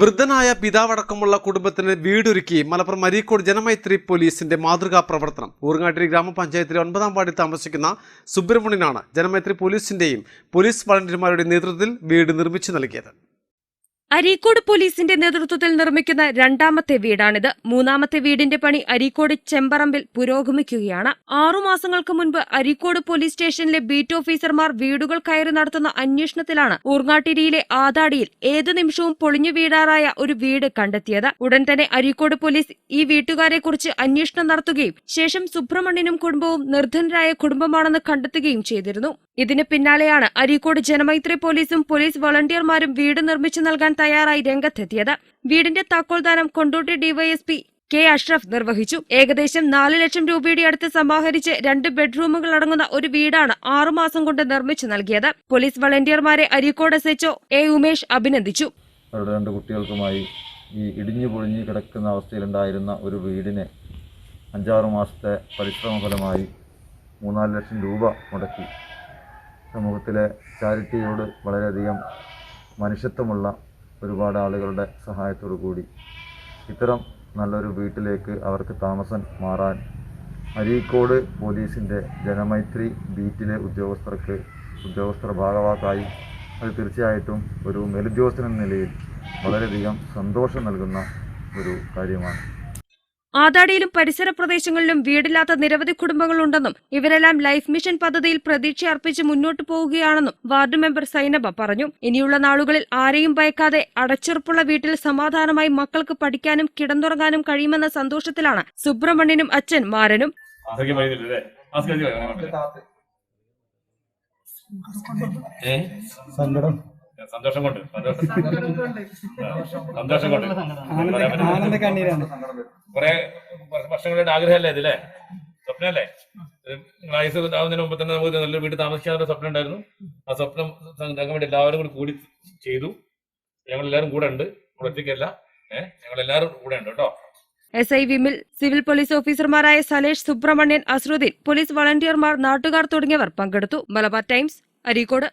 വൃദ്ധനായ പിതാവടക്കമുള്ള കുടുംബത്തിന് വീടൊരുക്കി മലപ്പുറം അരീക്കോട് ജനമൈത്രി പോലീസിന്റെ മാതൃകാ പ്രവർത്തനം. ഊർങ്ങാട്ടിരി ഗ്രാമപഞ്ചായത്തിലെ ഒൻപതാം വാർഡിൽ താമസിക്കുന്ന സുബ്രഹ്മണ്യനാണ് ജനമൈത്രി പോലീസിന്റെയും പോലീസ് വളണ്ടിയർമാരുടെയും നേതൃത്വത്തിൽ വീട് നിർമ്മിച്ചു നൽകിയത്. അരീക്കോട് പോലീസിന്റെ നേതൃത്വത്തിൽ നിർമ്മിക്കുന്ന രണ്ടാമത്തെ വീടാണിത്. മൂന്നാമത്തെ വീടിന്റെ പണി അരീക്കോട് ചെമ്പറമ്പിൽ പുരോഗമിക്കുകയാണ്. ആറുമാസങ്ങൾക്ക് മുൻപ് അരീക്കോട് പോലീസ് സ്റ്റേഷനിലെ ബീറ്റ് ഓഫീസർമാർ വീടുകൾ കയറി നടത്തുന്ന അന്വേഷണത്തിലാണ് ഊർങ്ങാട്ടിരിയിലെ ആതാടിയിൽ ഏതു നിമിഷവും പൊളിഞ്ഞു വീടാറായ ഒരു വീട് കണ്ടെത്തിയത്. ഉടൻ തന്നെ അരീക്കോട് പോലീസ് ഈ വീട്ടുകാരെക്കുറിച്ച് അന്വേഷണം നടത്തുകയും ശേഷം സുബ്രഹ്മണ്യനും കുടുംബവും നിർധനരായ കുടുംബമാണെന്ന് കണ്ടെത്തുകയും ചെയ്തിരുന്നു. ഇതിന് പിന്നാലെയാണ് അരീക്കോട് ജനമൈത്രി പോലീസും പോലീസ് വളണ്ടിയർമാരും വീട് നിർമ്മിച്ചു നൽകാൻ തയ്യാറായി രംഗത്തെത്തിയത്. വീടിന്റെ താക്കോൽദാനം കൊണ്ടോട്ടി ഡിവൈഎസ്പി കെ അഷ്റഫ് നിർവഹിച്ചു. ഏകദേശം നാല് ലക്ഷം രൂപയുടെ അടുത്ത് സമാഹരിച്ച് രണ്ട് ബെഡ്റൂമുകൾ അടങ്ങുന്ന ഒരു വീടാണ് ആറുമാസം കൊണ്ട് നിർമ്മിച്ചു നൽകിയത്. Police വളണ്ടിയർമാരെ Areekode S HO A Umesh അഭിനന്ദിച്ചു. രണ്ട് കുട്ടികൾക്കുമായി ഈ ഇടിഞ്ഞു പൊളിഞ്ഞു കിടക്കുന്ന അവസ്ഥയിലുണ്ടായിരുന്ന ഒരു വീടിനെ അഞ്ചാറ് മാസത്തെ പരിശ്രമ ഫലമായി മൂന്നാൽ ലക്ഷം രൂപ മുടക്കി. സമൂഹത്തിലെ ചാരിറ്റിയോട് വളരെയധികം മനുഷ്യത്വമുള്ള ഒരുപാട് ആളുകളുടെ സഹായത്തോടു കൂടി ഇത്തരം നല്ലൊരു വീട്ടിലേക്ക് അവർക്ക് താമസം മാറാൻ അരീക്കോട് പോലീസിന്റെ ജനമൈത്രി ബീറ്റിലെ ഉദ്യോഗസ്ഥർക്ക് ഉദ്യോഗസ്ഥർ ഭാഗവാക്കായി അത് തീർച്ചയായിട്ടും ഒരു മേലുദ്യോഗസ്ഥൻ എന്ന നിലയിൽ വളരെയധികം സന്തോഷം നൽകുന്ന ഒരു കാര്യമാണ്. ആതാടിയിലും പരിസര പ്രദേശങ്ങളിലും വീടില്ലാത്ത നിരവധി കുടുംബങ്ങളുണ്ടെന്നും ഇവരെല്ലാം ലൈഫ് മിഷൻ പദ്ധതിയിൽ പ്രതീക്ഷ അർപ്പിച്ച് മുന്നോട്ടു പോവുകയാണെന്നും വാർഡ് മെമ്പർ സൈനബ പറഞ്ഞു. ഇനിയുള്ള നാളുകളിൽ ആരെയും ഭയക്കാതെ അടച്ചുറപ്പുള്ള വീട്ടിൽ സമാധാനമായി മക്കൾക്ക് പഠിക്കാനും കിടന്നുറങ്ങാനും കഴിയുമെന്ന സന്തോഷത്തിലാണ് സുബ്രഹ്മണ്യനും അച്ഛൻ മാരനും. സങ്കടം. സന്തോഷം. കൊണ്ട് സന്തോഷം സന്തോഷം കൊണ്ട് കുറെ വർഷങ്ങളുടെ ആഗ്രഹമല്ലേ ഇതില്ലേ സ്വപ്നമല്ലേ വയസ്സ് ആവുന്നതിന് മുമ്പ് തന്നെ നമുക്ക് നല്ലൊരു വീട് താമസിക്കാനുള്ള സ്വപ്നം ഉണ്ടായിരുന്നു. ആ സ്വപ്നം ഞങ്ങൾ വേണ്ടി എല്ലാവരും കൂടി കൂടി ചെയ്തു. ഞങ്ങൾ എല്ലാവരും കൂടെ ഉണ്ട്. ഒറ്റയ്ക്കല്ല. ഏഹ് ഞങ്ങൾ എല്ലാവരും കൂടെ ഉണ്ട് കേട്ടോ. S I Vimil civil police ഓഫീസർമാരായ സലേഷ് സുബ്രഹ്മണ്യൻ അസ്രുദ്ദീൻ പോലീസ് വളണ്ടിയർമാർ നാട്ടുകാർ തുടങ്ങിയവർ പങ്കെടുത്തു. മലബാർ ടൈംസ് അരീക്കോട്.